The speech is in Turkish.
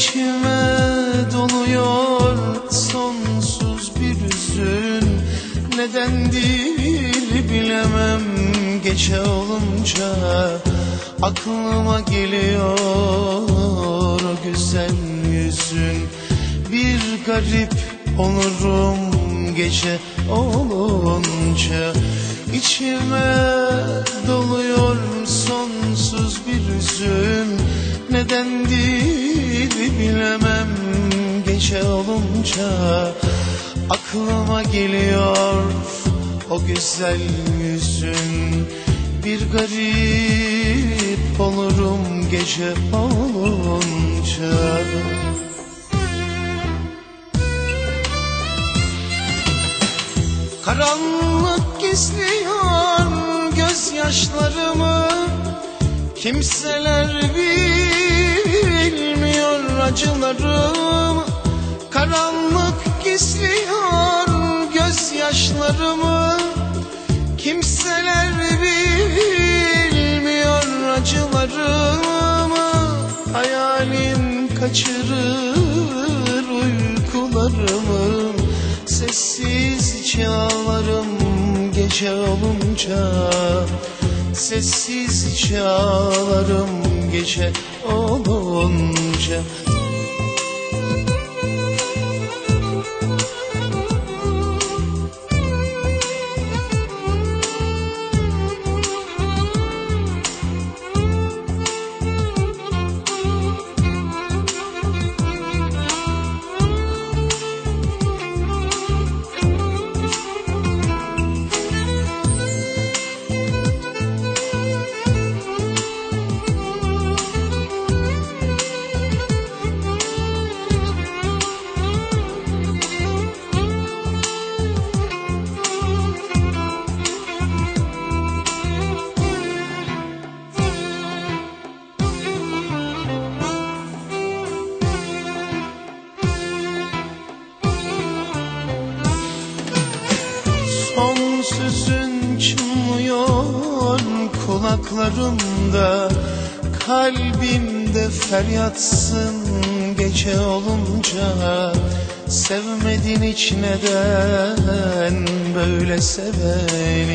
İçime doluyor sonsuz bir hüzün. Neden değil bilemem gece olunca Aklıma geliyor o güzel yüzün. Bir garip olurum gece olunca İçime doluyor sonsuz bir hüzün. Neden değil bilemem gece olunca Aklıma geliyor o güzel yüzün. Bir garip olurum gece olunca. Karanlık gizliyor gözyaşlarımı. Kimseler bilmiyor acılarımı Karanlık gizliyor gözyaşlarımı. Kimseler bilmiyor acılarımı. Hayalin kaçırır uykularımı. Sessiz ağlarım gece olunca. Sessiz ağlarım gece olunca sözün çınlıyor kulaklarımda. Kalbimde feryatsın gece olunca. Sevmedin hiç neden böyle seveni